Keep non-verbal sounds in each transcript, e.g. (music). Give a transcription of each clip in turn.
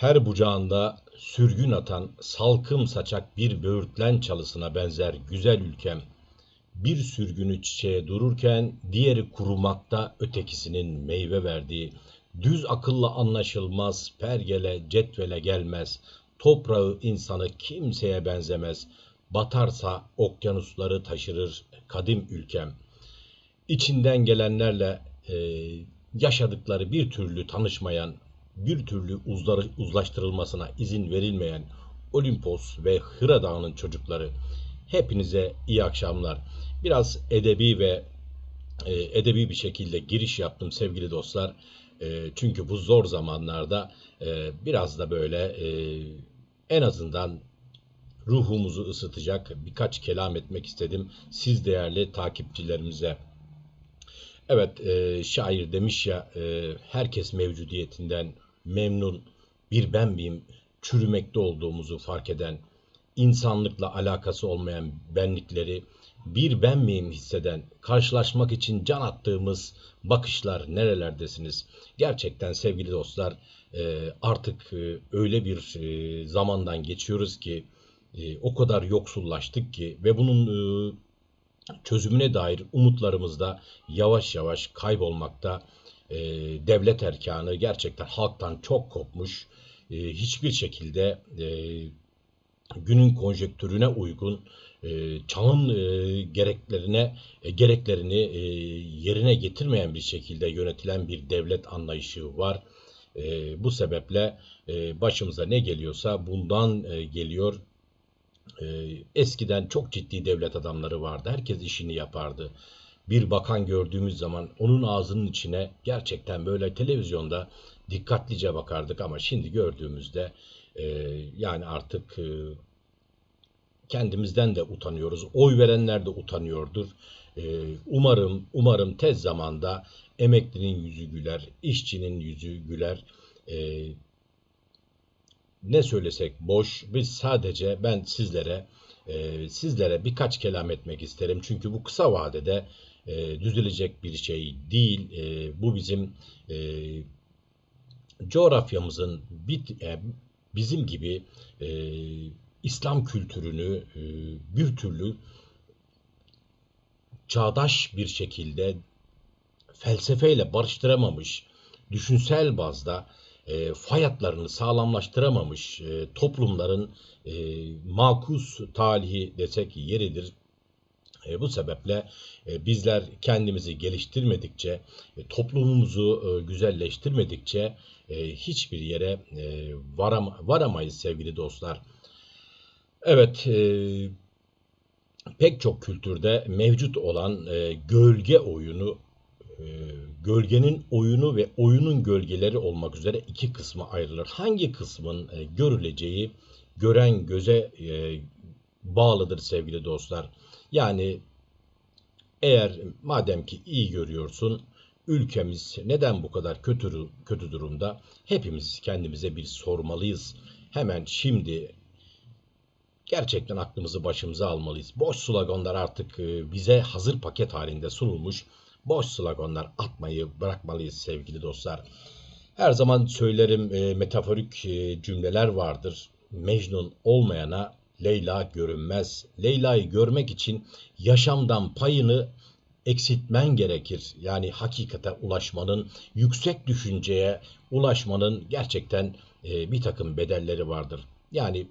Her bucağında sürgün atan salkım saçak bir böğürtlen çalısına benzer güzel ülkem. Bir sürgünü çiçeğe dururken diğeri kurumakta ötekisinin meyve verdiği, düz akılla anlaşılmaz, pergele cetvele gelmez, toprağı insanı kimseye benzemez, batarsa okyanusları taşırır kadim ülkem. İçinden gelenlerle e, yaşadıkları bir türlü tanışmayan, bir türlü uzlaştırılmasına izin verilmeyen Olimpos ve Hıra Dağı'nın çocukları. Hepinize iyi akşamlar. Biraz edebi ve e, edebi bir şekilde giriş yaptım sevgili dostlar. E, çünkü bu zor zamanlarda e, biraz da böyle e, en azından ruhumuzu ısıtacak birkaç kelam etmek istedim siz değerli takipçilerimize. Evet, e, şair demiş ya, e, herkes mevcudiyetinden memnun, bir ben miyim, çürümekte olduğumuzu fark eden, insanlıkla alakası olmayan benlikleri bir ben miyim hisseden, karşılaşmak için can attığımız bakışlar nerelerdesiniz? Gerçekten sevgili dostlar, e, artık e, öyle bir e, zamandan geçiyoruz ki, o kadar yoksullaştık ki ve bunun çözümüne dair umutlarımız da yavaş yavaş kaybolmakta. E, devlet erkanı gerçekten halktan çok kopmuş. E, hiçbir şekilde e, günün konjektürüne uygun e, çağın e, gereklerine e, gereklerini e, yerine getirmeyen bir şekilde yönetilen bir devlet anlayışı var. E, bu sebeple e, başımıza ne geliyorsa bundan e, geliyor ee, eskiden çok ciddi devlet adamları vardı. Herkes işini yapardı. Bir bakan gördüğümüz zaman onun ağzının içine gerçekten böyle televizyonda dikkatlice bakardık ama şimdi gördüğümüzde e, yani artık e, kendimizden de utanıyoruz. Oy verenler de utanıyordur. E, umarım umarım tez zamanda emeklinin yüzü güler, işçinin yüzü güler. E, ne söylesek boş. Biz sadece ben sizlere e, sizlere birkaç kelam etmek isterim. Çünkü bu kısa vadede e, düzelecek bir şey değil. E, bu bizim e, coğrafyamızın bit, e, bizim gibi e, İslam kültürünü e, bir türlü çağdaş bir şekilde felsefeyle barıştıramamış, düşünsel bazda e, fay sağlamlaştıramamış e, toplumların e, makus talihi desek yeridir. E, bu sebeple e, bizler kendimizi geliştirmedikçe, e, toplumumuzu e, güzelleştirmedikçe e, hiçbir yere e, varam varamayız sevgili dostlar. Evet, e, pek çok kültürde mevcut olan e, gölge oyunu gölgenin oyunu ve oyunun gölgeleri olmak üzere iki kısma ayrılır. Hangi kısmın e, görüleceği gören göze e, bağlıdır sevgili dostlar. Yani eğer madem ki iyi görüyorsun ülkemiz neden bu kadar kötü kötü durumda? Hepimiz kendimize bir sormalıyız. Hemen şimdi gerçekten aklımızı başımıza almalıyız. Boş sloganlar artık bize hazır paket halinde sunulmuş boş sloganlar atmayı bırakmalıyız sevgili dostlar. Her zaman söylerim e, metaforik e, cümleler vardır. Mecnun olmayana Leyla görünmez. Leyla'yı görmek için yaşamdan payını eksiltmen gerekir. Yani hakikate ulaşmanın, yüksek düşünceye ulaşmanın gerçekten e, bir takım bedelleri vardır. Yani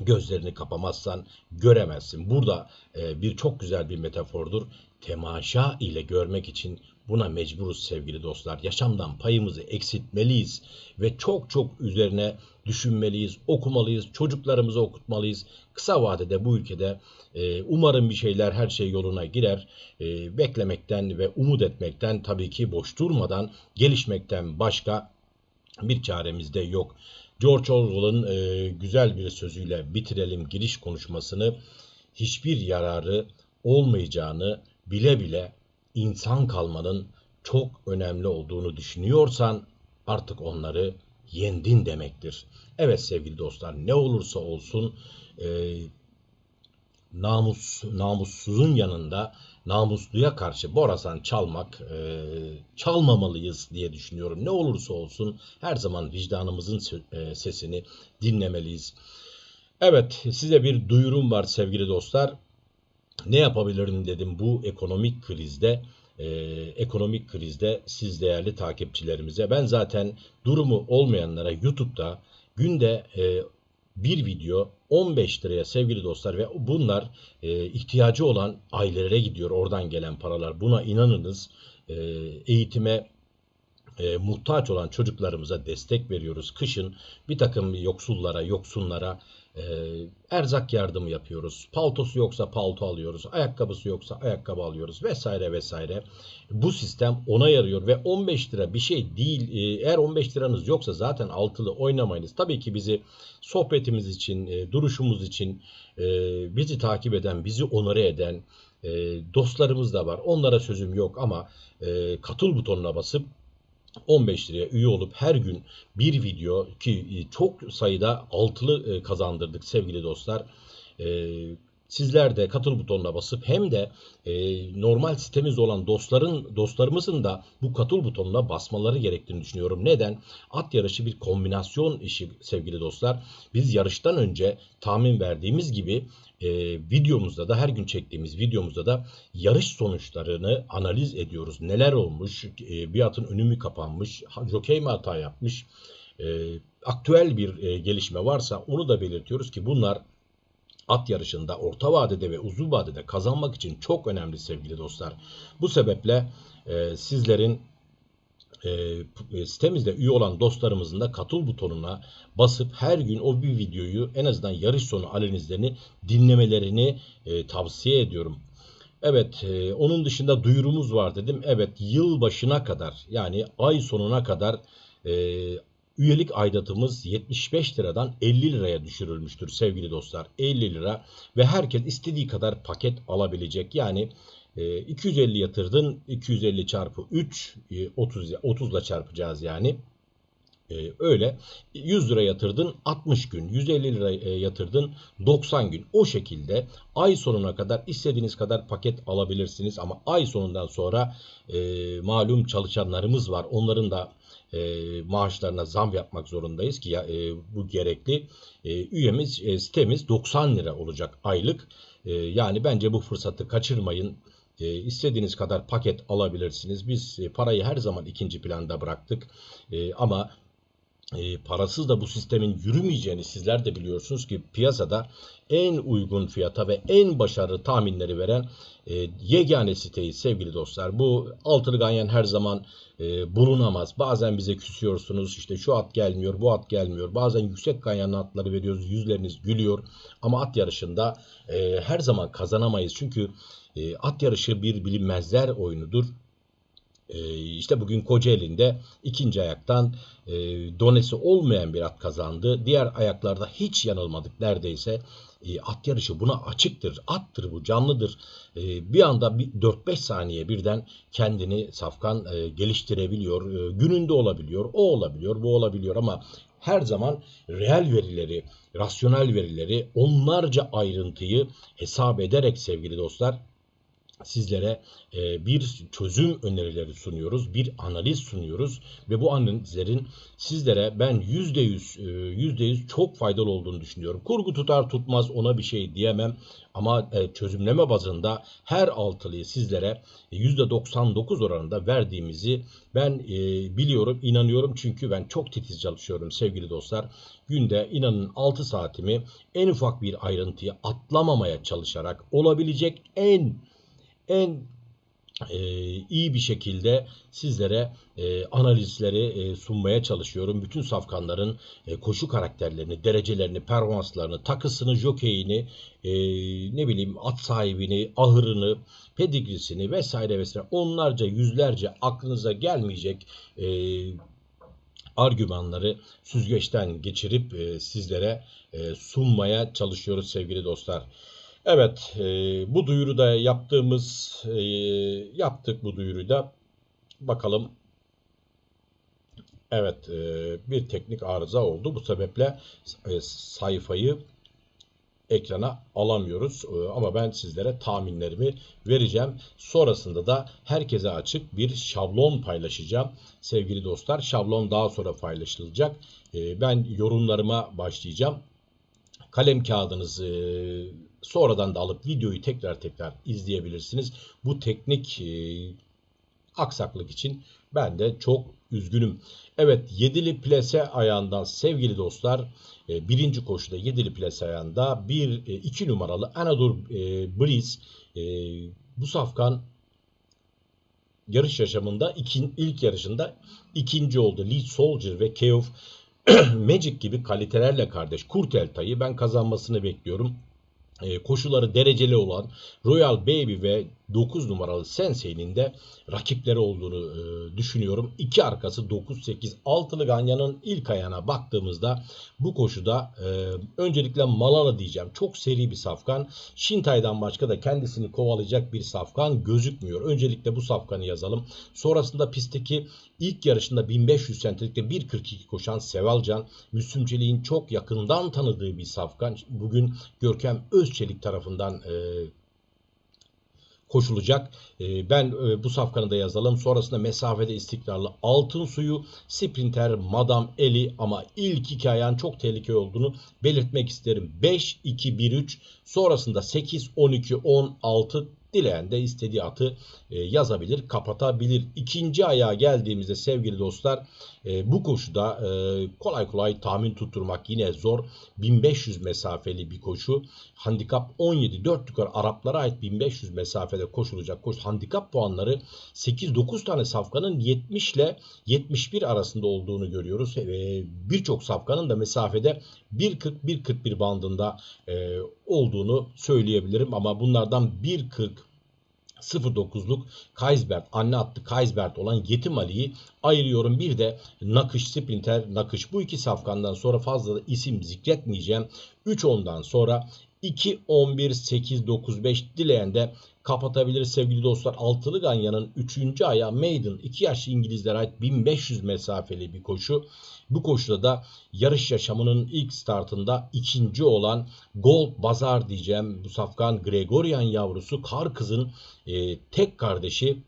gözlerini kapamazsan göremezsin. Burada e, bir çok güzel bir metafordur. Temaşa ile görmek için buna mecburuz sevgili dostlar. Yaşamdan payımızı eksiltmeliyiz ve çok çok üzerine düşünmeliyiz, okumalıyız, çocuklarımızı okutmalıyız. Kısa vadede bu ülkede e, umarım bir şeyler her şey yoluna girer. E, beklemekten ve umut etmekten tabii ki boş durmadan gelişmekten başka bir çaremiz de yok. George Orwell'ın e, güzel bir sözüyle bitirelim giriş konuşmasını. Hiçbir yararı olmayacağını bile bile insan kalmanın çok önemli olduğunu düşünüyorsan artık onları yendin demektir. Evet sevgili dostlar ne olursa olsun e, namus namussuzun yanında namusluya karşı borasan çalmak e, çalmamalıyız diye düşünüyorum. Ne olursa olsun her zaman vicdanımızın e, sesini dinlemeliyiz. Evet size bir duyurum var sevgili dostlar. Ne yapabilirim dedim bu ekonomik krizde. e, ekonomik krizde siz değerli takipçilerimize. Ben zaten durumu olmayanlara YouTube'da günde e, bir video 15 liraya sevgili dostlar ve bunlar e, ihtiyacı olan ailelere gidiyor oradan gelen paralar. Buna inanınız e, eğitime e, muhtaç olan çocuklarımıza destek veriyoruz. Kışın bir takım yoksullara, yoksunlara e, erzak yardımı yapıyoruz. Paltosu yoksa palto alıyoruz. Ayakkabısı yoksa ayakkabı alıyoruz vesaire vesaire. Bu sistem ona yarıyor ve 15 lira bir şey değil. E, eğer 15 liranız yoksa zaten altılı oynamayınız. Tabii ki bizi sohbetimiz için, e, duruşumuz için e, bizi takip eden, bizi onore eden e, dostlarımız da var. Onlara sözüm yok ama e, katıl butonuna basıp 15 liraya üye olup her gün bir video ki çok sayıda altılı e, kazandırdık sevgili dostlar. Sizler de katıl butonuna basıp hem de e, normal sitemiz olan dostların dostlarımızın da bu katıl butonuna basmaları gerektiğini düşünüyorum. Neden? At yarışı bir kombinasyon işi sevgili dostlar. Biz yarıştan önce tahmin verdiğimiz gibi e, videomuzda da her gün çektiğimiz videomuzda da yarış sonuçlarını analiz ediyoruz. Neler olmuş? E, bir atın önü mü kapanmış? Jokey mi hata yapmış? E, aktüel bir e, gelişme varsa onu da belirtiyoruz ki bunlar at yarışında orta vadede ve uzun vadede kazanmak için çok önemli sevgili dostlar. Bu sebeple e, sizlerin e, sitemizde üye olan dostlarımızın da katıl butonuna basıp her gün o bir videoyu en azından yarış sonu analizlerini dinlemelerini e, tavsiye ediyorum. Evet, e, onun dışında duyurumuz var dedim. Evet, yıl başına kadar yani ay sonuna kadar e, üyelik aidatımız 75 liradan 50 liraya düşürülmüştür sevgili dostlar. 50 lira ve herkes istediği kadar paket alabilecek. Yani 250 yatırdın 250 çarpı 3 30 30 ile çarpacağız yani. Ee, öyle 100 lira yatırdın 60 gün 150 lira e, yatırdın 90 gün o şekilde ay sonuna kadar istediğiniz kadar paket alabilirsiniz ama ay sonundan sonra e, malum çalışanlarımız var onların da e, maaşlarına zam yapmak zorundayız ki ya, e, bu gerekli e, üyemiz e, sitemiz 90 lira olacak aylık e, yani bence bu fırsatı kaçırmayın e, istediğiniz kadar paket alabilirsiniz. Biz e, parayı her zaman ikinci planda bıraktık. E, ama e, parasız da bu sistemin yürümeyeceğini sizler de biliyorsunuz ki piyasada en uygun fiyata ve en başarılı tahminleri veren e, yegane siteyi sevgili dostlar. Bu altılı ganyan her zaman e, bulunamaz. Bazen bize küsüyorsunuz işte şu at gelmiyor bu at gelmiyor. Bazen yüksek ganyan atları veriyoruz yüzleriniz gülüyor. Ama at yarışında e, her zaman kazanamayız. Çünkü e, at yarışı bir bilinmezler oyunudur. E, işte bugün Kocaeli'nde ikinci ayaktan e, donesi olmayan bir at kazandı. Diğer ayaklarda hiç yanılmadık neredeyse. E, at yarışı buna açıktır. Attır bu canlıdır. E, bir anda 4-5 saniye birden kendini safkan geliştirebiliyor. Gününde olabiliyor. O olabiliyor. Bu olabiliyor ama her zaman reel verileri, rasyonel verileri, onlarca ayrıntıyı hesap ederek sevgili dostlar sizlere e, bir çözüm önerileri sunuyoruz, bir analiz sunuyoruz ve bu analizlerin sizlere ben yüzde yüz e, yüzde yüz çok faydalı olduğunu düşünüyorum. Kurgu tutar tutmaz ona bir şey diyemem ama e, çözümleme bazında her altılıyı sizlere yüzde 99 oranında verdiğimizi ben biliyorum, inanıyorum çünkü ben çok titiz çalışıyorum sevgili dostlar. Günde inanın 6 saatimi en ufak bir ayrıntıyı atlamamaya çalışarak olabilecek en en e, iyi bir şekilde sizlere e, analizleri e, sunmaya çalışıyorum. Bütün safkanların e, koşu karakterlerini, derecelerini, performanslarını, takısını, jokeyini, e, ne bileyim at sahibini, ahırını, pedigrisini vesaire vesaire onlarca yüzlerce aklınıza gelmeyecek e, argümanları süzgeçten geçirip e, sizlere e, sunmaya çalışıyoruz sevgili dostlar. Evet, e, bu duyuru da yaptığımız, e, yaptık bu duyuruyu da. Bakalım. Evet, e, bir teknik arıza oldu. Bu sebeple e, sayfayı ekrana alamıyoruz. Ee, Ama ben sizlere tahminlerimi vereceğim. Sonrasında da herkese açık bir şablon paylaşacağım. Sevgili dostlar şablon daha sonra paylaşılacak. Ee, Ben yorumlarıma başlayacağım. Kalem kağıdınızı e, sonradan da alıp videoyu tekrar tekrar izleyebilirsiniz. Bu teknik e, aksaklık için ben de çok üzgünüm. Evet yedili plase ayağından sevgili dostlar e, birinci koşuda yedili plase ayağında bir e, iki numaralı Anadolu e, Breeze bu safkan yarış yaşamında ikin, ilk yarışında ikinci oldu. Lead Soldier ve Keof (clears throat) Magic gibi kalitelerle kardeş Kurtelta'yı ben kazanmasını bekliyorum. E, koşuları dereceli olan Royal Baby ve 9 numaralı Sensei'nin de rakipleri olduğunu e, düşünüyorum. İki arkası 9-8 altılı Ganya'nın ilk ayağına baktığımızda bu koşuda e, öncelikle Malala diyeceğim. Çok seri bir safkan. Şintay'dan başka da kendisini kovalayacak bir safkan gözükmüyor. Öncelikle bu safkanı yazalım. Sonrasında pistteki ilk yarışında 1500 sentelikte 1.42 koşan Sevalcan, Müslümceliğin çok yakından tanıdığı bir safkan. Bugün Görkem Özçelik tarafından e, koşulacak. E, ben e, bu safkanı da yazalım. Sonrasında mesafede istikrarlı altın suyu, sprinter, Madam Eli ama ilk iki ayağın çok tehlikeli olduğunu belirtmek isterim. 5, 2, 1, 3 sonrasında 8, 12, 16 dileyen de istediği atı e, yazabilir, kapatabilir. İkinci ayağa geldiğimizde sevgili dostlar e, bu koşuda e, kolay kolay tahmin tutturmak yine zor. 1500 mesafeli bir koşu. Handikap 17 4 yukarı Araplara ait 1500 mesafede koşulacak koşu. Handikap puanları 8-9 tane safkanın 70 ile 71 arasında olduğunu görüyoruz. E, Birçok safkanın da mesafede 1.40-1.41 bandında e, olduğunu söyleyebilirim. Ama bunlardan 1.40 09'luk Kaisbert, anne attı Kaisbert olan Yetim Ali'yi ayırıyorum. Bir de Nakış, Sprinter, Nakış. Bu iki safkandan sonra fazla da isim zikretmeyeceğim. 3 ondan sonra 2, 11, 8, 9, 5 dileyen de kapatabilir sevgili dostlar. Altılı Ganya'nın 3. ayağı Maiden 2 yaşlı İngilizlere ait 1500 mesafeli bir koşu. Bu koşuda da yarış yaşamının ilk startında ikinci olan Gold Bazar diyeceğim. Bu safkan Gregorian yavrusu Kar Kız'ın e, tek kardeşi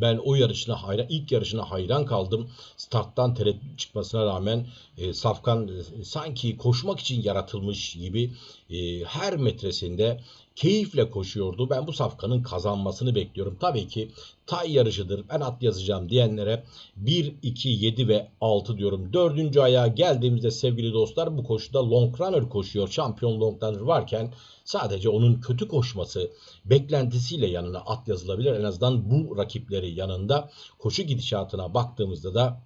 ben o yarışına hayran, ilk yarışına hayran kaldım. Starttan tereddüt çıkmasına rağmen e, Safkan e, sanki koşmak için yaratılmış gibi e, her metresinde keyifle koşuyordu. Ben bu safkanın kazanmasını bekliyorum. Tabii ki tay yarışıdır. Ben at yazacağım diyenlere 1, 2, 7 ve 6 diyorum. Dördüncü ayağa geldiğimizde sevgili dostlar bu koşuda long runner koşuyor. Şampiyon long runner varken sadece onun kötü koşması beklentisiyle yanına at yazılabilir. En azından bu rakipleri yanında koşu gidişatına baktığımızda da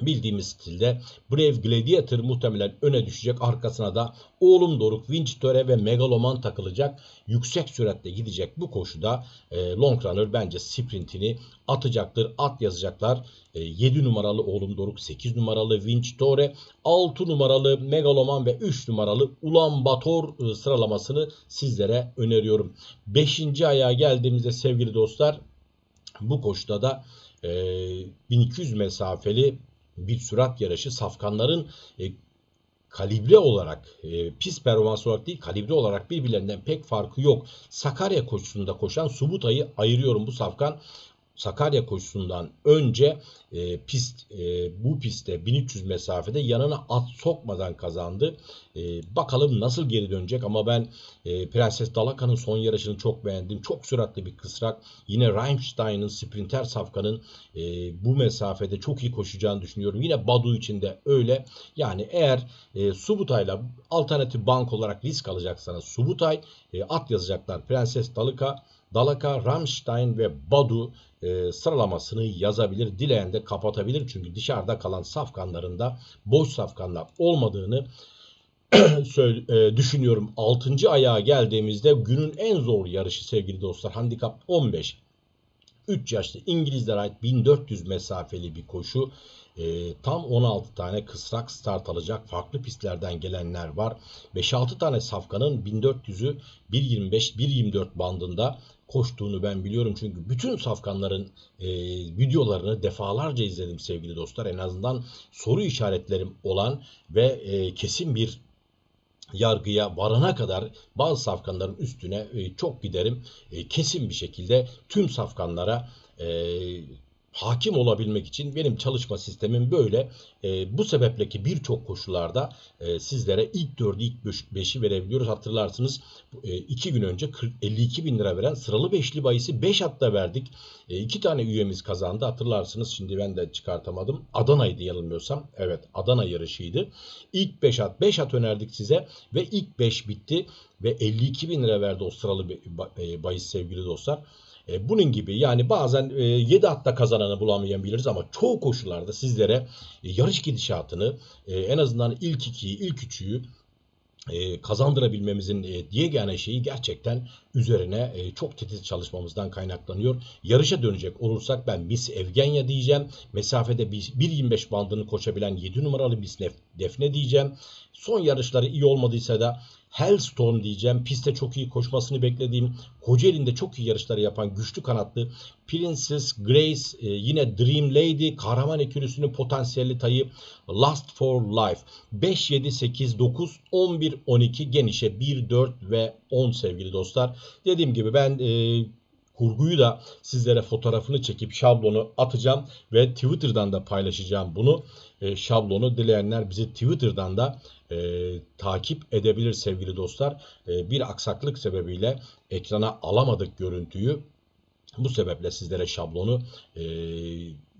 bildiğimiz stilde Brave Gladiator muhtemelen öne düşecek. Arkasına da Oğlum Doruk, Winchester ve Megaloman takılacak. Yüksek süratle gidecek bu koşuda e, Long Runner bence sprintini atacaktır. At yazacaklar. E, 7 numaralı Oğlum Doruk, 8 numaralı Winchester, 6 numaralı Megaloman ve 3 numaralı Ulan Bator e, sıralamasını sizlere öneriyorum. 5. ayağa geldiğimizde sevgili dostlar bu koşuda da e, 1200 mesafeli bir sürat yarışı safkanların e, kalibre olarak e, pis performans olarak değil kalibre olarak birbirlerinden pek farkı yok. Sakarya koşusunda koşan Subutay'ı ayırıyorum bu safkan. Sakarya koşusundan önce e, pist e, bu pistte 1300 mesafede yanına at sokmadan kazandı. E, bakalım nasıl geri dönecek ama ben e, Prenses Dalaka'nın son yarışını çok beğendim. Çok süratli bir kısrak. Yine Reinstein'ın sprinter safkanın e, bu mesafede çok iyi koşacağını düşünüyorum. Yine Badu için de öyle. Yani eğer e, Subutay'la alternatif bank olarak risk alacaksanız Subutay e, at yazacaklar. Prenses Dalaka Dalaka, Rammstein ve Badu e, sıralamasını yazabilir. Dileyen de kapatabilir. Çünkü dışarıda kalan safkanlarında boş safkanlar olmadığını (clears throat) e, düşünüyorum. 6. ayağa geldiğimizde günün en zor yarışı sevgili dostlar. Handikap 15. 3 yaşlı İngilizlere ait 1400 mesafeli bir koşu. E, tam 16 tane kısrak start alacak. Farklı pistlerden gelenler var. 5-6 tane safkanın 1400'ü 1.25-1.24 bandında koştuğunu ben biliyorum. Çünkü bütün safkanların e, videolarını defalarca izledim sevgili dostlar. En azından soru işaretlerim olan ve e, kesin bir yargıya varana kadar bazı safkanların üstüne e, çok giderim. E, kesin bir şekilde tüm safkanlara e, hakim olabilmek için benim çalışma sistemim böyle. E, bu sebeple ki birçok koşullarda e, sizlere ilk 4'ü ilk 5'i verebiliyoruz. Hatırlarsınız 2 gün önce 40, 52 bin lira veren sıralı beşli bayisi 5 hatta verdik. 2 tane üyemiz kazandı. Hatırlarsınız şimdi ben de çıkartamadım. Adana'ydı yanılmıyorsam. Evet Adana yarışıydı. İlk 5 at 5 at önerdik size ve ilk 5 bitti ve 52 bin lira verdi o sıralı bahis sevgili dostlar. E, bunun gibi yani bazen e, 7 hatta kazananı bulamayabiliriz ama çoğu koşullarda sizlere e, yarış gidişatını e, en azından ilk 2'yi, ilk 3'ü e, kazandırabilmemizin e, diyegane şeyi gerçekten üzerine e, çok titiz çalışmamızdan kaynaklanıyor. Yarışa dönecek olursak ben Miss Evgenya diyeceğim. Mesafede 1.25 bandını koşabilen 7 numaralı Miss Defne diyeceğim. Son yarışları iyi olmadıysa da Hellstone diyeceğim. Piste çok iyi koşmasını beklediğim, Kocaeli'nde çok iyi yarışları yapan güçlü kanatlı Princess Grace, e, yine Dream Lady, kahraman ekürüsünün potansiyelli tayı Last for Life. 5, 7, 8, 9, 11, 12 genişe 1, 4 ve 10 sevgili dostlar. Dediğim gibi ben e, kurguyu da sizlere fotoğrafını çekip şablonu atacağım ve Twitter'dan da paylaşacağım bunu. E, şablonu dileyenler bizi Twitter'dan da e, takip edebilir sevgili dostlar. E, bir aksaklık sebebiyle ekrana alamadık görüntüyü. Bu sebeple sizlere şablonu e,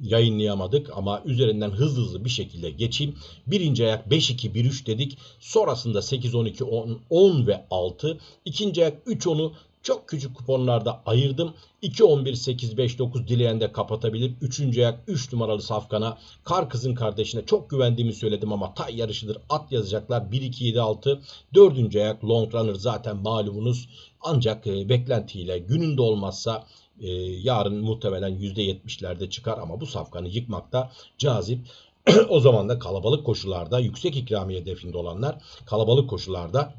yayınlayamadık ama üzerinden hızlı hızlı bir şekilde geçeyim. Birinci ayak 5-2-1-3 dedik. Sonrasında 8-12-10 10 ve 6. İkinci ayak 3-10'u çok küçük kuponlarda ayırdım. 2 11 8 5 9 dileyen de kapatabilir. Üçüncü ayak 3 numaralı Safkan'a Kar Kızın kardeşine çok güvendiğimi söyledim ama tay yarışıdır. At yazacaklar 1 2 7 6. Dördüncü ayak Long Runner zaten malumunuz. Ancak e, beklentiyle gününde olmazsa e, yarın muhtemelen %70'lerde çıkar ama bu safkanı yıkmakta cazip. (clears throat) o zaman da kalabalık koşullarda yüksek ikramiye hedefinde olanlar kalabalık koşullarda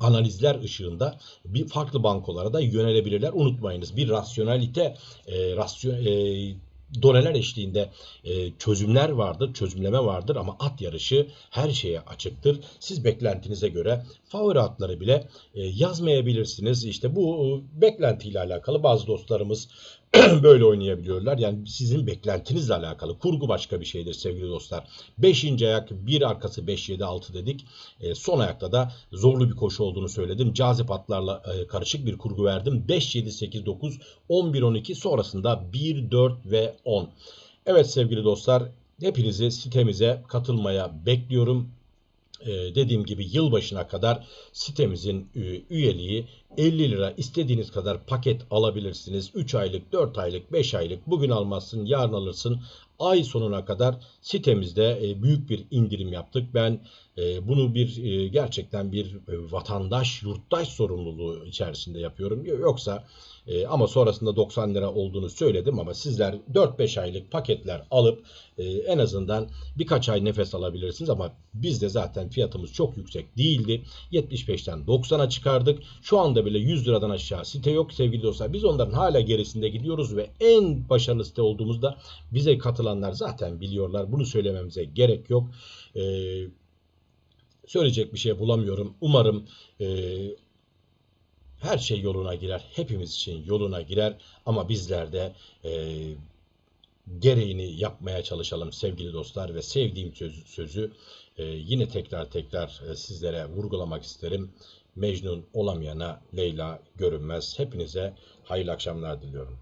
analizler ışığında bir farklı bankolara da yönelebilirler. Unutmayınız bir rasyonalite e, rasyon, e, doneler eşliğinde e, çözümler vardır, çözümleme vardır ama at yarışı her şeye açıktır. Siz beklentinize göre favori atları bile e, yazmayabilirsiniz. İşte bu e, beklentiyle alakalı bazı dostlarımız (clears throat) böyle oynayabiliyorlar. Yani sizin beklentinizle alakalı. Kurgu başka bir şeydir sevgili dostlar. Beşinci ayak bir arkası 5-7-6 dedik. E, son ayakta da zorlu bir koşu olduğunu söyledim. Cazip atlarla e, karışık bir kurgu verdim. 5-7-8-9, 11-12 sonrasında 1, 4 ve 10. Evet sevgili dostlar hepinizi sitemize katılmaya bekliyorum. Ee, dediğim gibi yılbaşına kadar sitemizin e, üyeliği 50 lira istediğiniz kadar paket alabilirsiniz. 3 aylık, 4 aylık, 5 aylık bugün almazsın yarın alırsın. Ay sonuna kadar sitemizde e, büyük bir indirim yaptık. Ben e, bunu bir gerçekten bir vatandaş, yurttaş sorumluluğu içerisinde yapıyorum. Yoksa ama sonrasında 90 lira olduğunu söyledim ama sizler 4-5 aylık paketler alıp en azından birkaç ay nefes alabilirsiniz ama bizde zaten fiyatımız çok yüksek değildi. 75'ten 90'a çıkardık. Şu anda bile 100 liradan aşağı site yok sevgili dostlar. Biz onların hala gerisinde gidiyoruz ve en başarılı site olduğumuzda bize katılanlar zaten biliyorlar. Bunu söylememize gerek yok. Ee, söyleyecek bir şey bulamıyorum. Umarım e, her şey yoluna girer. Hepimiz için yoluna girer. Ama bizler de e, gereğini yapmaya çalışalım sevgili dostlar ve sevdiğim sözü, sözü e, yine tekrar tekrar e, sizlere vurgulamak isterim. Mecnun olamayana Leyla görünmez. Hepinize hayırlı akşamlar diliyorum.